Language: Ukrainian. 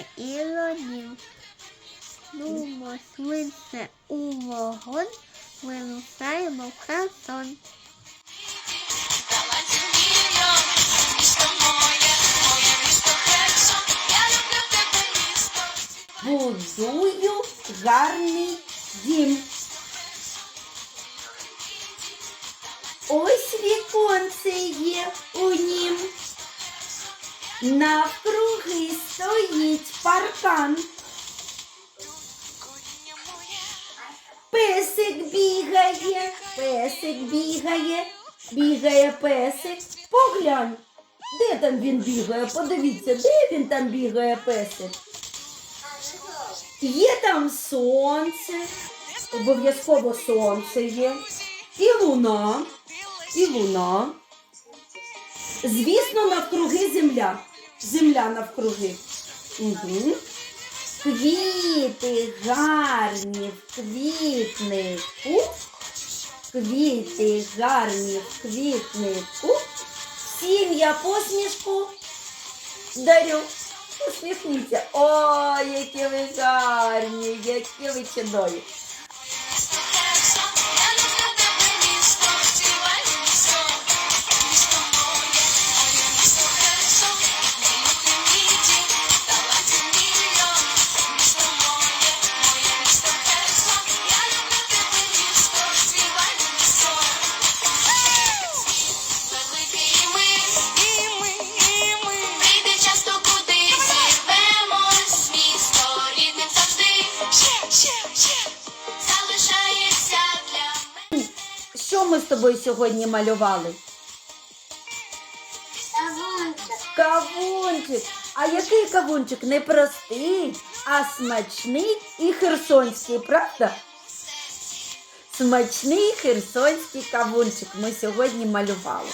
сонця, моря і ланів. Нумо швидше у вогонь, вирушаємо в Херсон. Будую гарний дім. Ось віконце є у нім. Навкруги стоїть паркан. Песик бігає, песик бігає, бігає песик. Поглянь, де там він бігає? Подивіться, де він там бігає песик. Є там сонце, обов'язково сонце є, і луна, і луна. Звісно, навкруги земля. Земля навкруги. Угу. Квіти гарні в квітнику. Квіти гарні в квітнику. Всім я посмішку дарю. Посміхніться. Ой, які ви гарні, які ви чудові. Ми з тобою сьогодні малювали? Кавунчик. А який кавунчик? Не простий, а смачний і херсонський, правда? Смачний херсонський кавунчик ми сьогодні малювали.